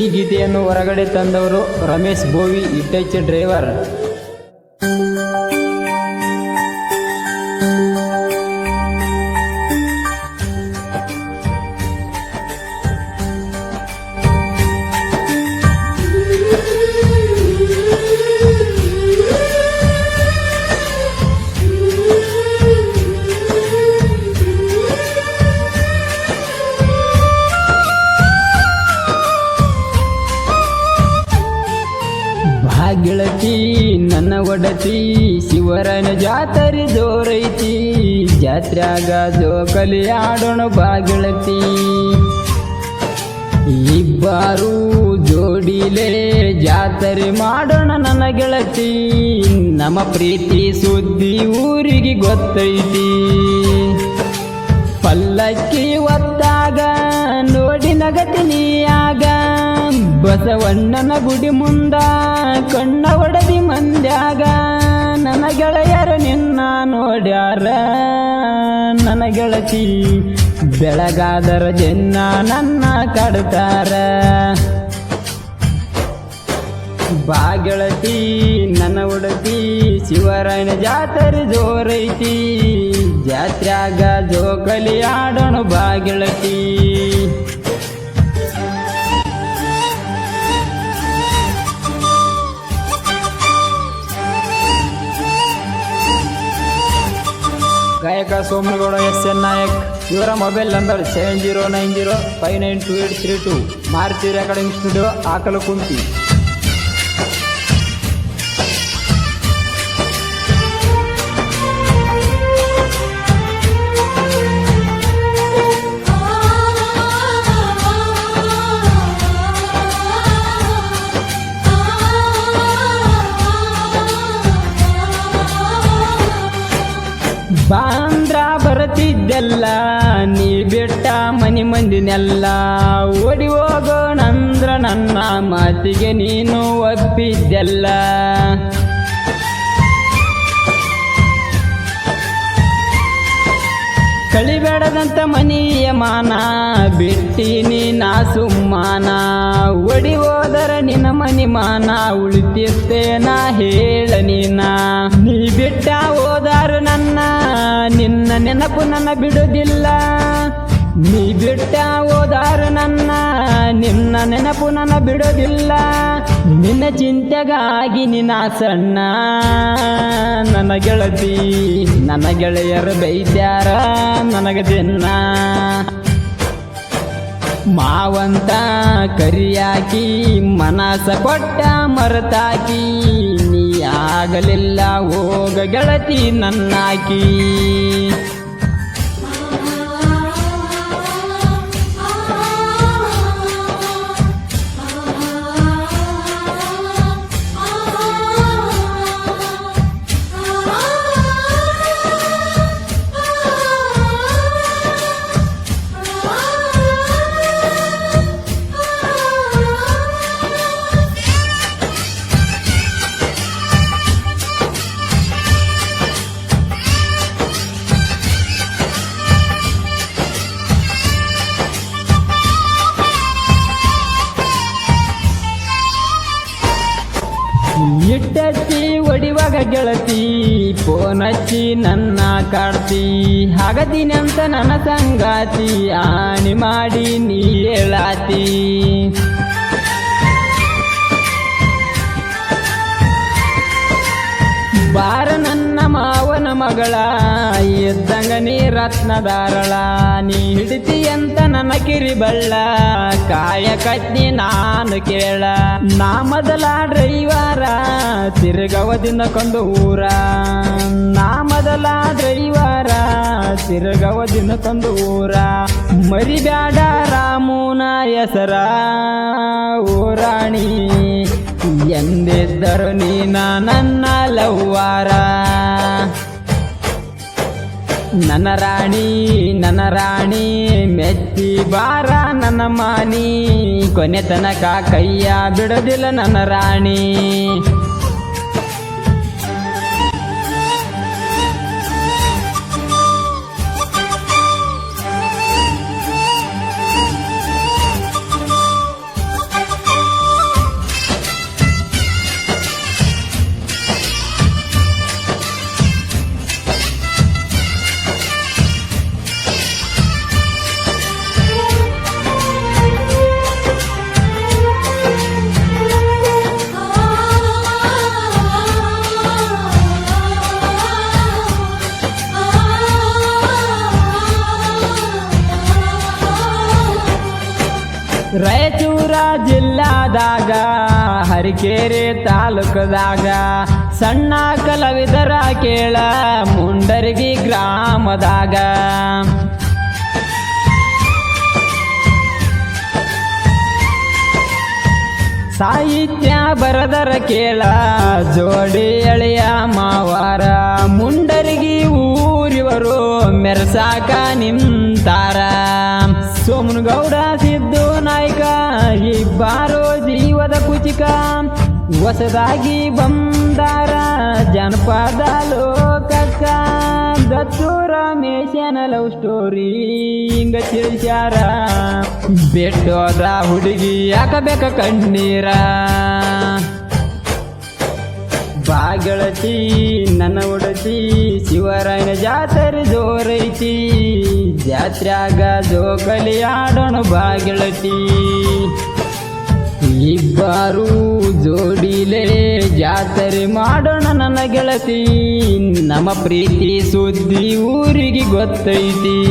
ಈ ಗೀತೆಯನ್ನು ಹೊರಗಡೆ ತಂದವರು ರಮೇಶ್ ಬೋವಿ ಇಟ್ಟೈಚೆ ಡ್ರೈವರ್. ಒಡತಿ ಶಿವರನ ಜಾತರಿ ದೋರೈತಿ ಜಾತ್ರ್ಯಾಗ ಜೋಕಲಿ ಆಡೋಣ ಬಾಗಿಳತಿ. ಇಬ್ಬರು ಜೋಡಿಲೆ ಜಾತರಿ ಮಾಡೋಣ ನನ್ನ ಗೆಳತಿ, ನಮ್ಮ ಪ್ರೀತಿ ಸುದ್ದಿ ಊರಿಗೆ ಗೊತ್ತೈತಿ. ಪಲ್ಲಕ್ಕಿ ಒತ್ತಾಗ, ನೋಡಿ ನಗತಿನಿಯಾಗ ಬಸವಣ್ಣನ ಗುಡಿ ಮುಂದ ಕಣ್ಣ ಒಡದಿ ಮಂದ್ಯಾಗ ನನ್ನ ಗೆಳೆಯರ ನಿನ್ನ ನೋಡ್ಯಾರ. ನನ್ನ ಗೆಳತಿ ಬೆಳಗಾದರ ಜನ್ನ ನನ್ನ ಕಡ್ತಾರ. ಬಾಗೆಳತಿ ನನ್ನ ಉಡತಿ ಶಿವರಾಯನ ಜಾತ್ರೆ ಜೋರೈತಿ. ಜಾತ್ರ್ಯಾಗ ಜೋಕಲಿ ಆಡೋಣ ಬಾಗೆಳತಿ ಗಾಯಕ ಸೋಮನಗೌಡ ಎಸ್ ಎನ್ ನಾಯಕ್. ಇವರ mobile number seven zero nine zero five nine two eight three two. Maruti recording studio ಆಕಲು ಕುಂತಿ ಬಾಂದ್ರ ಬರತಿದ್ದೆಲ್ಲ, ನೀ ಬಿಟ್ಟ ಮನಿ ಮಂದಿನೆಲ್ಲ ಓಡಿ ಹೋಗೋಣಂದ್ರ ನನ್ನ ಮಾತಿಗೆ ನೀನು ಒಪ್ಪಿದ್ದೆಲ್ಲ. ಕಳಿಬೇಡದಂತ ಮನಿಯ ಮಾನ, ಬಿಟ್ಟಿನಿ ನಾ ಸುಮ್ಮಾನ. ಒಡಿ ಹೋದರ ನಿನ್ನ ಮನಿ ಮಾನ, ಉಳಿತಿರ್ತೇನ ಹೇಳ ನೀನ. ನೀ ಬಿಟ್ಟ ನಿನ್ನ ನೆನಪು ನನ್ನ ಬಿಡುದಿಲ್ಲ. ನೀ ಬಿಟ್ಟ ಹೋದಾರ ನನ್ನ, ನಿನ್ನ ನೆನಪು ನನ್ನ ಬಿಡೋದಿಲ್ಲ. ನಿನ್ನ ಚಿಂತೆಗಾಗಿ ನಿನ್ನ ಸಣ್ಣ, ನನ್ನ ಗೆಳತಿ, ನನ್ನ ಗೆಳೆಯರು ಬೈದ್ಯಾರ ನನಗೆ ದಿನ ಮಾವಂತ ಕರಿಯಾಕಿ, ಮನಸ ಕೊಟ್ಟ ಮರತಾಕಿ ಆಗಲಿಲ್ಲ ಹೋಗ ಗೆಳತಿ ನನ್ನಾಕಿ. ಇಟ್ಟತ್ತಿ ಒಡಿವಾಗ ಗೆಳತಿ ಫೋನ್ ಹಚ್ಚಿ ನನ್ನ ಕಾಡ್ತಿ. ಹಾಗದೀನಿ ಅಂತ ನನ್ನ ಸಂಗಾತಿ ಆಣಿ ಮಾಡಿ ನೀ ಹೇಳಾತಿ. ಬಾರ ನನ್ನ ಮಾವನ ಮಗಳ ಎದ್ದಂಗ ದಾರಳ ನೀ ಹಿಡಿತಿ ಅಂತ ನನ್ನ ಕಿರಿ ಬಳ್ಳ ಕಾಯ ಕತ್ನಿ ನಾನು ಕೇಳ. ನಾ ಮೊದಲ ಡ್ರೈವರ ತಿರುಗವದಿಂದ ಕೊಂದು ಊರ. ನಾ ಮೊದಲ ಡ್ರೈವರ ತಿರುಗವದಿಂದ ಕೊಂದು ಊರ. ಮರಿಬ್ಯಾಡ ರಾಮೂನ ಹೆಸರ ಊರಾಣಿ ಎಂದಿದ್ದರು ನೀನ ನನ್ನ ಲವ್ವಾರ. ನನ್ನ ರಾಣಿ ನನ್ನ ರಾಣಿ ಮೆಚ್ಚಿ ಬಾರ ನನ್ನ ಮಾನಿ. ಕೊನೆ ತನಕ ಕೈಯ ಬಿಡೋದಿಲ್ಲ ನನ್ನ ರಾಣಿ. ರಾಯಚೂರ ಜಿಲ್ಲಾದಾಗ, ಹರಿಕೇರಿ ತಾಲೂಕದಾಗ, ಸಣ್ಣ ಕಲಾವಿದರ ಕೇಳ ಮುಂಡರಗಿ ಗ್ರಾಮದಾಗ. ಸಾಹಿತ್ಯ ಬರದರ ಕೇಳ, ಜೋಡಿ ಎಳೆಯ ಮಾವಾರ, ಮುಂಡರಿಗಿ ಊರಿವರು ಮೆರಸಾಕ ನಿಂತಾರ. ಸೋಮನಗೌಡ ಇಬ್ಬಾರು ಜೀವದ ಕುಚಿಕ, ಹೊಸದಾಗಿ ಬಂದಾರ ಜನಪದ ಲೋಕಕ್ಕ. ದತ್ತು ರಮೇಶನ ಲವ್ ಸ್ಟೋರಿ ಹಿಂಗ ತಿಳಿಸ್ಯಾರ. ಬೆಟ್ಟೋದ ಹುಡುಗಿ ಯಾಕಬೇಕ ಕಣ್ಣೀರ? ಬಾಗಳತಿ ನನ್ನ ಉಡತಿ, ಶಿವರಾಯನ ಜಾತ್ರೆ ಜೋರೈತಿ. ಜಾತ್ರ್ಯಾಗ ಜೋಕಲಿ ಆಡೋಣ ಬಾಗಳತಿ ಇಬ್ಬರು ಜೋಡಿಲೆ ಜಾತ್ರೆ ಮಾಡೋಣ ನನ್ನ ಗೆಳತಿ. ನಮ್ಮ ಪ್ರೀತಿ ಸುದ್ದಿ ಊರಿಗೆ ಗೊತ್ತೈತಿ.